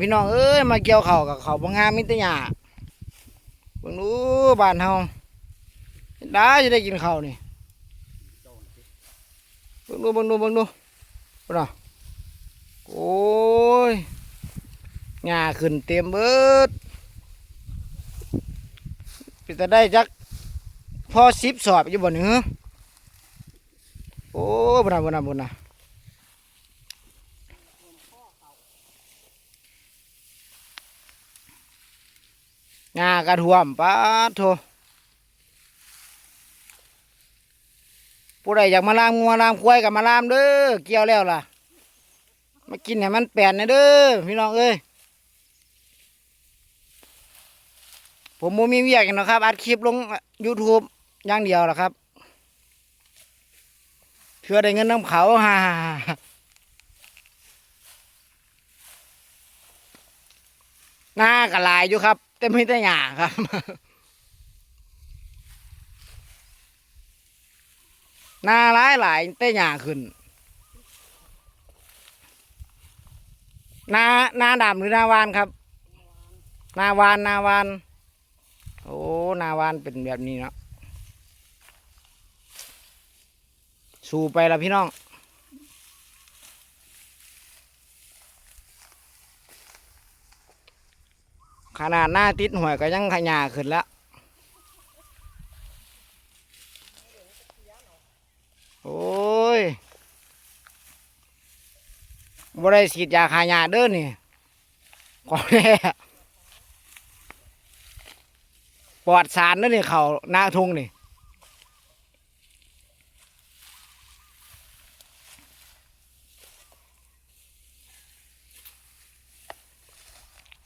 พี่น้องเอ้ยมาเกี่ยวเขาวกับเขาบางงามมิตรหยาเบิ่งดูบ้านเฮาได้จะได้กินข้าวนี่เบิ่งดูเบิ่งดูเบิ่งดูเบิ่งดูโอ้ยหญ้าขึ้นเต็มเบิดเป็นแต่ได้จักพอสิบสอบอยู่บ่เนื้อโอ้ยบุญนะบุญนะบุญนะ งากระท่วมป้าโทผู้ใดอยากมาลามงัวลามควายกับมาลามเด้อเกี่ยวแล้วล่ะ มากินให้มันแปลนนะเด้อพี่น้องเอ้ยผมโมมีเวียกหรอครับ อัดคลิปลง YouTube อย่างเดียวล่ะครับเพื่อได้เงินน้ำเขาฮ่า หน้ากระลายอยู่ครับแต่ไม่ได้หยาครับหน้าร้ายหลายแต่หยาขึ้นหน้าหน้าดำหรือหน้าวานครับหน้าวานหน้าวานโอ้หน้าวานเป็นแบบนี้เนาะสู่ไปละพี่น้อง ขนาดหน้าติดหวยก็ยังขยาขึ้นแล้ว โอ้ยบ่ได้ฉียาขายาเด้อนี่ขอแน่ปลอดสารเด้อนี่เขาหน้าทุ่งนี่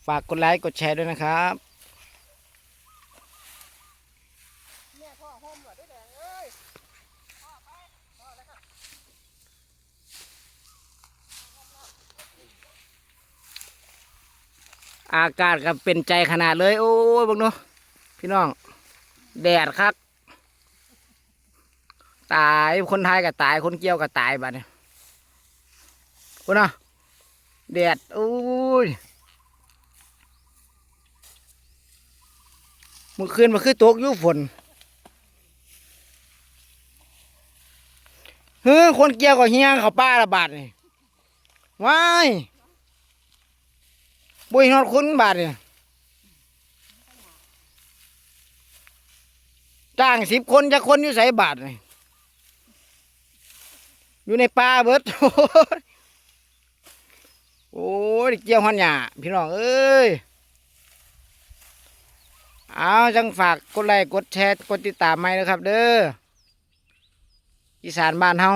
ฝากกดไลค์กดแชร์ด้วยนะครับอากาศก็เป็นใจขนาดเลย โอ้ยบังเนาะพี่น้อง แดดครับ ตายคนไทยก็ตายคนเกี่ยวก็ตายบัดเนี่ยคุณน่ะแดดโอ้ย มื่อคืนมันคือตกยู่ฝนเฮ้ยคนเกี่ยวกับเฮียงเขาป้าระบาดนี่ว้ายบุยนอดคุณบาทนี่จ้างสิบคนจะคนอยู่ใส่บาทนี่อยู่ในป่าเบิดโอ้ยเกี่ยวหันหยาพี่น้องเอ้ย เอาจังฝากกดไลค์กดแชร์กดติดตามไหมนะครับ เด้ออีสานบ้านเฮา